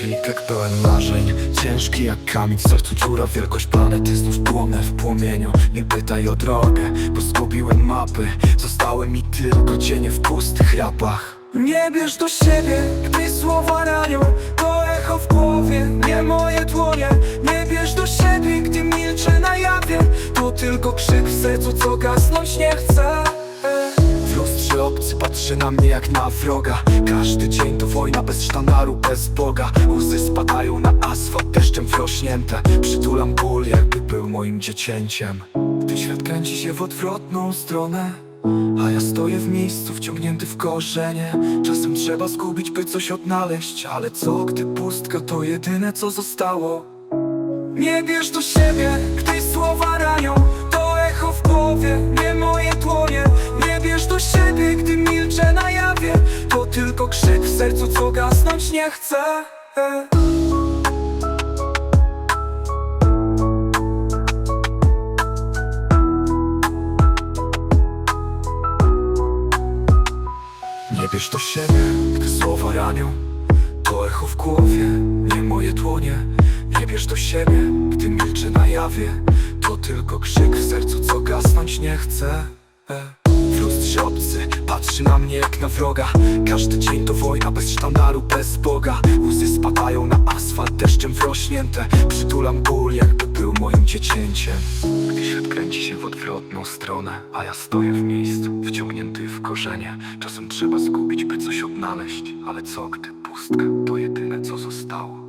Kitek pełen marzeń Ciężki jak kamień w sercu dziura Wielkość planety znów płonę w płomieniu. Nie pytaj o drogę, bo zgubiłem mapy Zostały mi tylko cienie w pustych rapach Nie bierz do siebie, gdy słowa ranią To echo w głowie, nie moje dłonie. Nie bierz do siebie, gdy milczę na jawie To tylko krzyk w sercu, co gasnąć nie chce patrzy na mnie jak na wroga. Każdy dzień to wojna bez sztandaru, bez Boga. Łzy spadają na asfalt deszczem wrośnięte. Przytulam ból jakby był moim dziecięciem. Gdy świat kręci się w odwrotną stronę A ja stoję w miejscu wciągnięty w korzenie. Czasem trzeba zgubić by coś odnaleźć Ale co gdy pustka to jedyne co zostało? Nie bierz do siebie, gdy krzyk w sercu, co gasnąć nie chce. Nie bierz do siebie, gdy słowa ranią To echo w głowie, nie moje dłonie. Nie bierz do siebie, gdy milczę na jawie. To tylko krzyk w sercu, co gasnąć nie chce lustrze obcy patrzy na mnie jak na wroga. Każdy dzień to wojna bez sztandaru, bez Boga. Łzy spadają na asfalt deszczem wrośnięte. Przytulam ból jakby był moim dziecięciem. Gdy świat kręci się w odwrotną stronę A ja stoję w miejscu, wciągnięty w korzenie. Czasem trzeba zgubić, by coś odnaleźć Ale co gdy pustka to jedyne co zostało